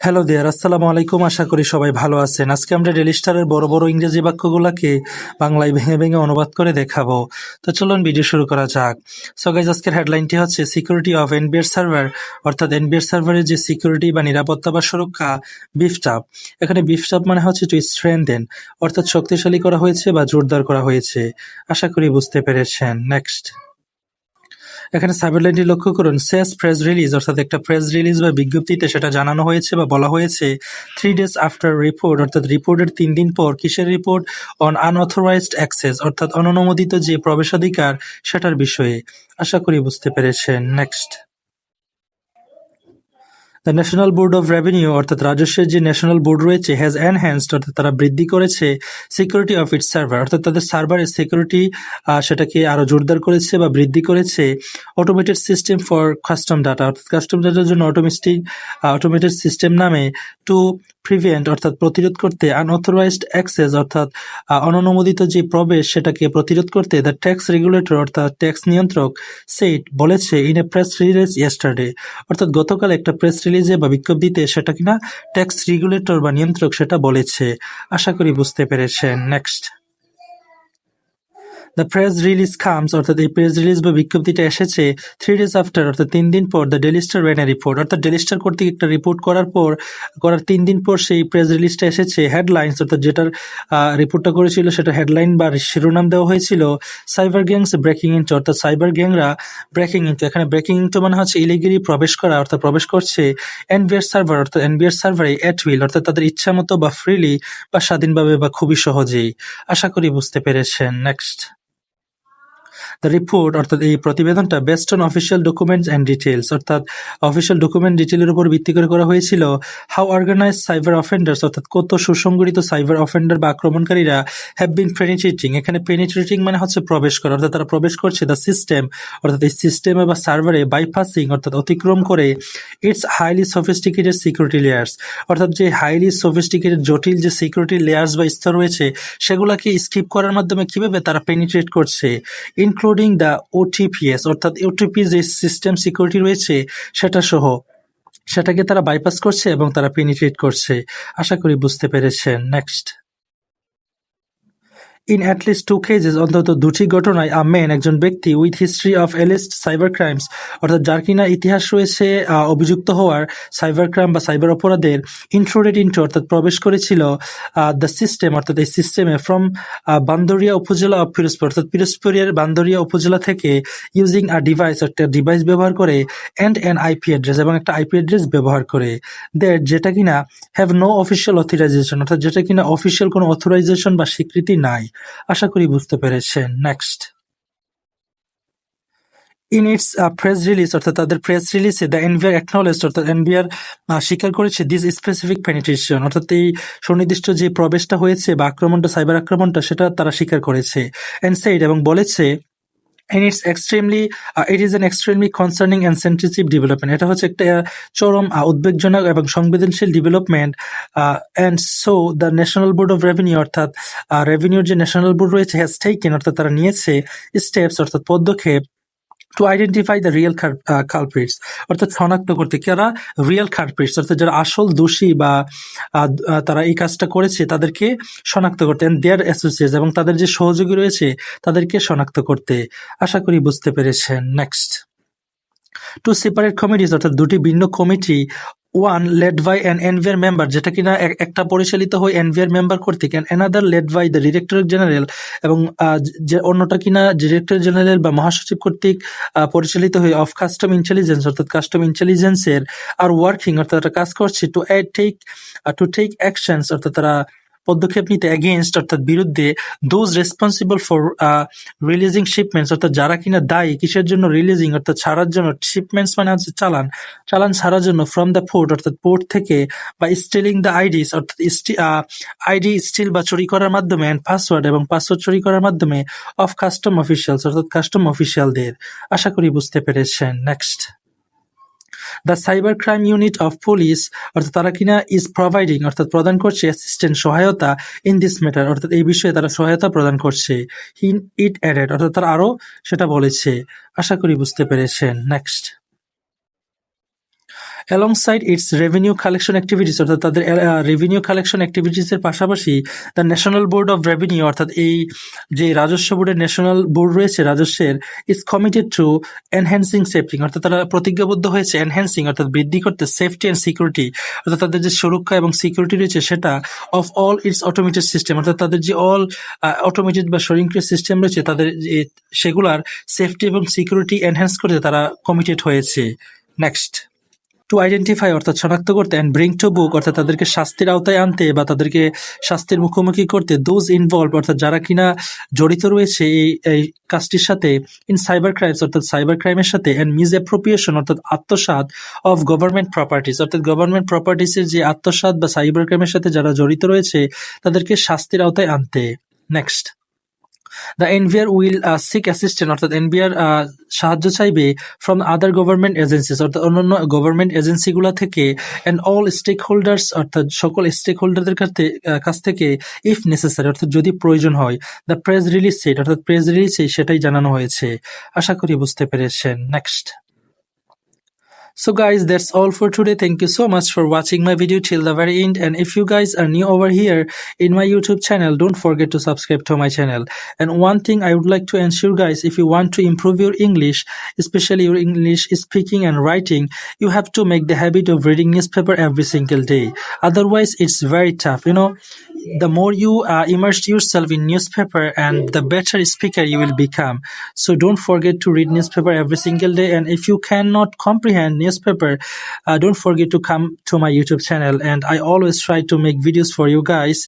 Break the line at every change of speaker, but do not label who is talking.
Hello দেয়ার আসসালামু আলাইকুম, আশা করি সবাই ভালো আছেন। আজকে আমরা ডেলি স্টারের বড় বড় ইংরেজি বাক্যগুলোকে বাংলায় ভেঙে ভেঙে অনুবাদ করে দেখাবো। তো চলুন ভিডিও শুরু করা যাক। সো আজকের হেডলাইনটি হচ্ছে সিকিউরিটি অফ এনবিআর সার্ভার অর্থাৎ এনবিআর সার্ভারের যে সিকিউরিটি বা নিরাপত্তা বা সুরক্ষা বিফটাপ এখানে বিফটাপ মানে হচ্ছে টু স্ট্রেন্থেন অর্থাৎ শক্তিশালী করা হয়েছে বা জোরদার করা হয়েছে। আশা করি বুঝতে পেরেছেন। নেক্সট এখানে সাবহেডলাইনটি লক্ষ্য করুন, শেষ প্রেস রিলিজ অর্থাৎ একটা প্রেস রিলিজ বা বিজ্ঞপ্তিতে সেটা জানানো হয়েছে বা বলা হয়েছে থ্রি ডেজ আফটার রিপোর্ট অর্থাৎ রিপোর্টের তিন দিন পর কিসের রিপোর্ট অন আনঅথরাইজড অ্যাক্সেস অর্থাৎ অননুমোদিত যে প্রবেশাধিকার, সেটার বিষয়ে। আশা করি বুঝতে পেরেছেন। Next the national board of revenue অর্থাৎ রাজস্বের যে ন্যাশনাল বোর্ড রয়েছে হ্যাজ এনহ্যান্সড অর্থাৎ তারা বৃদ্ধি করেছে সিকিউরিটি অফ ইটস সার্ভার অর্থাৎ তাদের সার্ভারের সিকিউরিটি সেটাকে আরও জোরদার করেছে বা বৃদ্ধি করেছে। Automated system for custom data অর্থাৎ কাস্টম ডাটার জন্য অটোমেস্টিক অটোমেটেড সিস্টেম নামে টু প্রিভেন্ট অর্থাৎ প্রতিরোধ করতে আনঅথরাইজড অ্যাক্সেস অর্থাৎ অননুমোদিত যে প্রবেশ, সেটাকে প্রতিরোধ করতে দ্য ট্যাক্স রেগুলেটর অর্থাৎ ট্যাক্স নিয়ন্ত্রক সেট বলেছে in a press release yesterday অর্থাৎ গতকাল একটা প্রেস রিলিজে বা বিজ্ঞপ্তিতে সেটা কিনা ট্যাক্স রেগুলেটর বা নিয়ন্ত্রক সেটা বলেছে। আশা করি বুঝতে পেরেছেন। Next the press release comes অর্থাৎ এই প্রেস রিলিজ বা বিজ্ঞপ্তিটা এসেছে থ্রি ডেজ আফটার অর্থাৎ তিন দিন পর the Daily Star ran report অর্থাৎ ডেলিস্টার কর্তৃক একটা রিপোর্ট করার পর, করার তিন দিন পর সেই প্রেস রিলিজটা এসেছে। হেডলাইন্স অর্থাৎ যেটার রিপোর্টটা করেছিল সেটা হেডলাইন বা শিরোনাম দেওয়া হয়েছিল সাইবার গ্যাংস ব্রেকিং ইন্টু অর্থাৎ সাইবার গ্যাংরা ব্রেকিং ইন্টু এখানে ব্রেকিং ইন্টু মানে হচ্ছে ইলিগেলি প্রবেশ করা, অর্থাৎ প্রবেশ করছে এনবিআর সার্ভার অর্থাৎ এনবিআর সার্ভারে এট উইল অর্থাৎ তাদের ইচ্ছা মতো বা ফ্রিলি বা স্বাধীনভাবে বা খুবই সহজেই। আশা করি বুঝতে পেরেছেন। নেক্সট দ্য রিপোর্ট অর্থাৎ এই প্রতিবেদনটা based on official documents and details অর্থাৎ অফিসিয়াল ডকুমেন্ট ডিটেলের উপর ভিত্তি করে করা হয়েছিল হাউ অর্গানাইজ সাইবার অফেন্ডার্স অর্থাৎ কত সুসংগঠিত সাইবার অফেন্ডার বা আক্রমণকারীরা হ্যাভ বিন পেনিট্রেটিং এখানে পেনিট্রেটিং মানে হচ্ছে প্রবেশ করা, অর্থাৎ তারা প্রবেশ করছে দ্য সিস্টেম অর্থাৎ এই সিস্টেমে বা সার্ভারে বাইপাসিং অর্থাৎ অতিক্রম করে it's highly sophisticated security layers অর্থাৎ যে হাইলি সফিস্টিকেটেড জটিল যে সিকিউরিটি লেয়ার্স বা স্তর রয়েছে, সেগুলোকে স্কিপ করার মাধ্যমে কীভাবে তারা পেনিট্রেট করছে। ইনক্লুডিং দ্য ওটিপিএস অর্থাৎ ওটিপি যে সিস্টেম সিকিউরিটি রয়েছে, সেটা সহ, সেটাকে তারা বাইপাস করছে এবং তারা পেনিট্রেট করছে। আশা করি বুঝতে পেরেছেন। Next in at least two cases অন্তত দুটি ঘটনায় আ মেন একজন ব্যক্তি with history of alleged cyber crimes অর্থাৎ যার কিনা ইতিহাস রয়েছে অভিযুক্ত হওয়ার সাইবার ক্রাইম বা সাইবার অপরাধের ইন্ট্রোডেড ইন্টু অর্থাৎ প্রবেশ করেছিল দ্য সিস্টেম অর্থাৎ এই সিস্টেমে ফ্রম বান্দরিয়া উপজেলা অফ পিরোজপুর অর্থাৎ পিরোজপুরের বান্দরিয়া উপজেলা থেকে ইউজিং আ ডিভাইস একটা ডিভাইস ব্যবহার করে অ্যান্ড অ্যান আইপি অ্যাড্রেস এবং একটা আইপি অ্যাড্রেস ব্যবহার করে দ্যাট যেটা কিনা হ্যাভ নো অফিসিয়াল অথরাইজেশন অর্থাৎ যেটা কিনা অফিসিয়াল কোনো অথরাইজেশন বা স্বীকৃতি নাই। আশা করি বুঝতে পেরেছেন। Next in its press release অর্থাৎ তাদের প্রেস রিলিজে দ্য এনভিআর অ্যাকনোলেজ অর্থাৎ এনভিআর স্বীকার করেছে দিস স্পেসিফিক পেনিট্রেশন অর্থাৎ এই সুনির্দিষ্ট যে প্রবেশটা হয়েছে বা আক্রমণটা সাইবার আক্রমণটা, সেটা তারা স্বীকার করেছে অ্যান্ড সেইড এবং বলেছে and it's extremely uh, it an extremely concerning and sensitive development. এটা হচ্ছে একটা চরম উদ্বেগজনক এবং সংবেদনশীল development and so the national board of revenue অর্থাৎ রেভিনিউর যে ন্যাশনাল বোর্ড রয়েছে হ্যাজ টেকেন অর্থাৎ তারা নিয়েছে স্টেপস অর্থাৎ পদক্ষেপ to identify the real culprits অর্থাৎ শনাক্ত করতে। কারা রিয়েল কালপ্রিটস অর্থাৎ যারা আসল দোষী বা তারা এই কাজটা করেছে, তাদেরকে শনাক্ত করতে। অ্যান্ড দেয়ার অ্যাসোসিয়েটস এবং তাদের যে সহযোগী রয়েছে, তাদেরকে শনাক্ত করতে। আশা করি বুঝতে পেরেছেন। নেক্সট টু সেপারেট কমিটিস অর্থাৎ দুটি ভিন্ন committee one led by an NBR member যেটা কিনা একটা পরিচালিত হয় এনভিআর মেম্বার কর্তৃক and another led by the director general এবং যে অন্যটা কিনা ডিরেক্টর জেনারেল বা মহাসচিব কর্তৃক পরিচালিত হয় অফ কাস্টম ইন্টেলিজেন্স অর্থাৎ কাস্টম ইন্টেলিজেন্সের আর ওয়ার্কিং অর্থাৎ কাজ করছে to take to take actions অর্থাৎ তারা পদক্ষেপ নিতে এগেনস্ট অর্থাৎ বিরুদ্ধে those responsible for releasing shipments অর্থাৎ যারা কিনা দায়ী কিসের জন্য রিলিজিং অর্থাৎ ছাড়ার জন্য শিপমেন্টস মানে হচ্ছে চালান। চালান ছাড়ার জন্য ফ্রম দ্য পোর্ট অর্থাৎ পোর্ট থেকে বা স্টিলিং দ্য আইডিস অর্থাৎ আইডি স্টিল বা চুরি করার মাধ্যমে অ্যান্ড পাসওয়ার্ড এবং পাসওয়ার্ড চুরি করার মাধ্যমে অফ কাস্টম অফিসিয়ালস অর্থাৎ কাস্টম অফিসিয়ালদের আশা করি বুঝতে পেরেছেন। Next the cyber crime unit of police অর্থাৎ তারা কিনা ইজ প্রোভাইডিং অর্থাৎ প্রদান করছে অ্যাসিস্ট্যান্ট সহায়তা ইন দিস ম্যাটার অর্থাৎ এই বিষয়ে তারা সহায়তা প্রদান করছে। হিন ইট অ্যাডেড অর্থাৎ তারা আরও সেটা বলেছে। আশা করি বুঝতে পেরেছেন। Next alongside its revenue collection activities অর্থাৎ তাদের রেভিনিউ কালেকশন অ্যাক্টিভিটিসের পাশাপাশি the national board of revenue অর্থাৎ এই যে রাজস্ব বোর্ডের ন্যাশনাল বোর্ড রয়েছে, রাজস্বের is committed to enhancing safety অর্থাৎ তারা প্রতিজ্ঞাবদ্ধ হয়েছে এনহ্যান্সিং অর্থাৎ বৃদ্ধি করতে সেফটি অ্যান্ড সিকিউরিটি অর্থাৎ তাদের যে সুরক্ষা এবং সিকিউরিটি রয়েছে সেটা of all its automated system অর্থাৎ তাদের যে অল অটোমেটেড বা স্বয়ংক্রিয় সিস্টেম রয়েছে, তাদের সেগুলার সেফটি এবং সিকিউরিটি এনহ্যান্স করতে তারা কমিটেড হয়েছে। নেক্সট টু আইডেন্টিফাই অর্থাৎ শনাক্ত করতে অ্যান্ড ব্রিং টু বুক অর্থাৎ তাদেরকে শাস্তির আওতায় আনতে বা তাদেরকে শাস্তির মুখোমুখি করতে দোজ ইনভলভ অর্থাৎ যারা কিনা জড়িত রয়েছে এই এই কাজটির সাথে ইন সাইবার ক্রাইমস অর্থাৎ সাইবার ক্রাইমের সাথে অ্যান্ড মিস অ্যাপ্রোপ্রিয়েশন অর্থাৎ আত্মসাৎ অফ গভর্নমেন্ট প্রপার্টিস অর্থাৎ গভর্নমেন্ট প্রপার্টিসের যে আত্মসাৎ বা সাইবার ক্রাইমের সাথে যারা জড়িত রয়েছে, তাদেরকে শাস্তির আওতায় আনতে। Next the NBR will seek assistant অর্থাৎ এনভিআর সাহায্য চাইবে ফ্রম আদার গভর্নমেন্ট এজেন্সিস অর্থাৎ অন্যান্য গভর্নমেন্ট এজেন্সিগুলো থেকে অ্যান্ড অল স্টেক হোল্ডার্স অর্থাৎ সকল স্টেক হোল্ডারদের কাছ থেকে ইফ নেসেসারি অর্থাৎ যদি প্রয়োজন হয় দ্য প্রেস রিলিজ সেট অর্থাৎ প্রেস রিলিজ সেটাই জানানো হয়েছে। আশা করি বুঝতে পেরেছেন। Next So guys, that's all for today. Thank you so much for watching my video till the very end. And if you guys are new over here in my YouTube channel, don't forget to subscribe to my channel. And one thing I would like to ensure guys, if you want to improve your English, especially your English speaking and writing, you have to make the habit of reading newspaper every single day. Otherwise, it's very tough. You know, the more you uh, immerse yourself in newspaper and the better speaker you will become so don't forget to read newspaper every single day and if you cannot comprehend newspaper. Uh, don't forget to come to my youtube channel and i always try to make videos for you guys